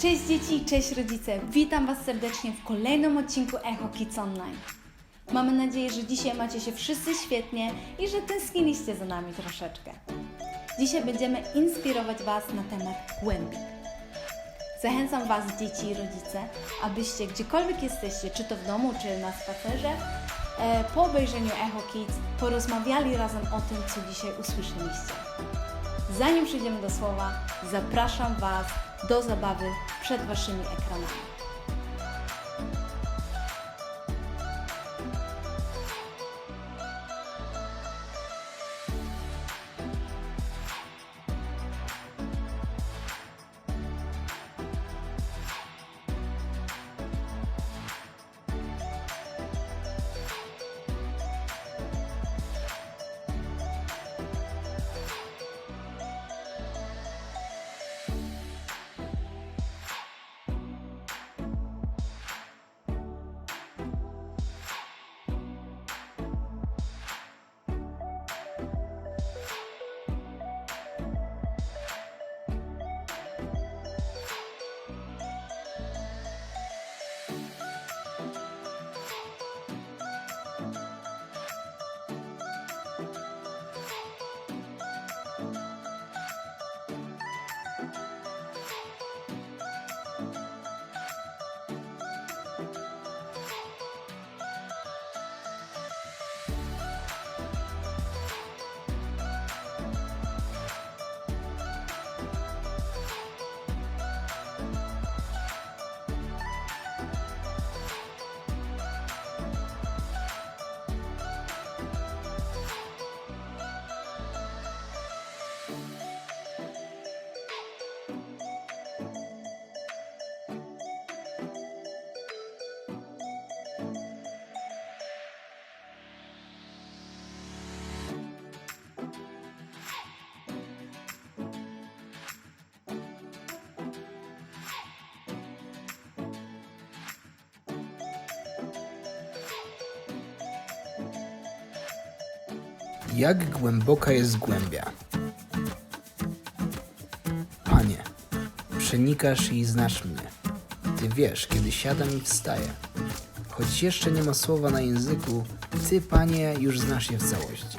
Cześć dzieci, cześć rodzice. Witam Was serdecznie w kolejnym odcinku Echo Kids Online. Mamy nadzieję, że dzisiaj macie się wszyscy świetnie i że tęskniliście za nami troszeczkę. Dzisiaj będziemy inspirować Was na temat głębi. Zachęcam Was, dzieci i rodzice, abyście gdziekolwiek jesteście, czy to w domu, czy na spacerze, e, po obejrzeniu Echo Kids porozmawiali razem o tym, co dzisiaj usłyszeliście. Zanim przejdziemy do słowa, zapraszam Was do zabawy przed Waszymi ekranami. Jak głęboka jest głębia? Panie, przenikasz i znasz mnie. Ty wiesz, kiedy siadam i wstaję. Choć jeszcze nie ma słowa na języku, Ty, Panie, już znasz je w całości.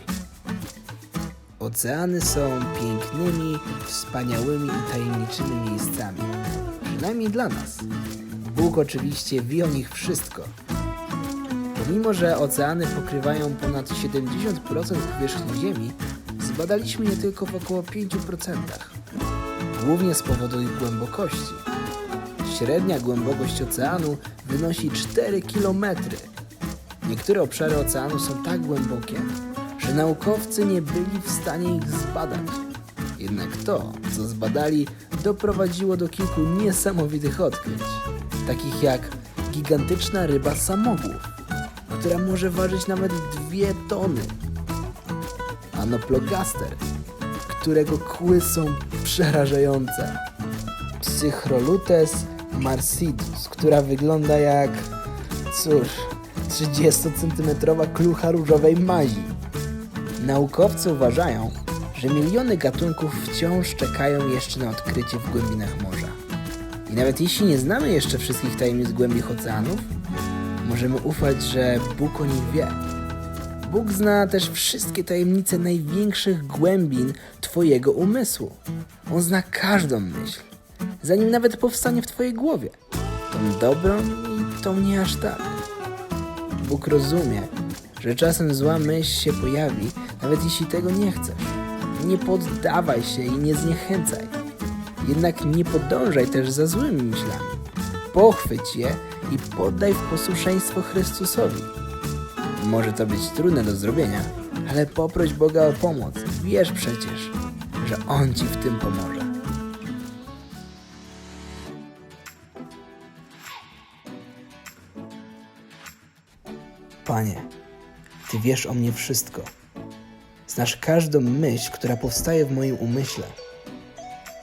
Oceany są pięknymi, wspaniałymi i tajemniczymi miejscami. Przynajmniej dla nas. Bóg oczywiście wie o nich wszystko, Pomimo, że oceany pokrywają ponad 70% powierzchni Ziemi, zbadaliśmy je tylko w około 5%. Głównie z powodu ich głębokości. Średnia głębokość oceanu wynosi 4 km. Niektóre obszary oceanu są tak głębokie, że naukowcy nie byli w stanie ich zbadać. Jednak to, co zbadali, doprowadziło do kilku niesamowitych odkryć, takich jak gigantyczna ryba samogłów, która może ważyć nawet dwie tony. Anoplogaster, którego kły są przerażające. Psychrolutes marsidus, która wygląda jak, cóż, 30-centymetrowa klucha różowej mazi. Naukowcy uważają, że miliony gatunków wciąż czekają jeszcze na odkrycie w głębinach morza. I nawet jeśli nie znamy jeszcze wszystkich tajemnic głębich oceanów, możemy ufać, że Bóg o nich wie. Bóg zna też wszystkie tajemnice największych głębin Twojego umysłu. On zna każdą myśl, zanim nawet powstanie w Twojej głowie. Tą dobrą i tą nie aż tak. Bóg rozumie, że czasem zła myśl się pojawi, nawet jeśli tego nie chcesz. Nie poddawaj się i nie zniechęcaj. Jednak nie podążaj też za złymi myślami. Pochwyć je i poddaj w posłuszeństwo Chrystusowi. Może to być trudne do zrobienia, ale poproś Boga o pomoc. Wiesz przecież, że On ci w tym pomoże. Panie, Ty wiesz o mnie wszystko. Znasz każdą myśl, która powstaje w moim umyśle.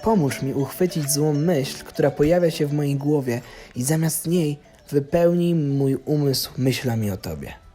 Pomóż mi uchwycić złą myśl, która pojawia się w mojej głowie i zamiast niej wypełnij mój umysł myślami o Tobie.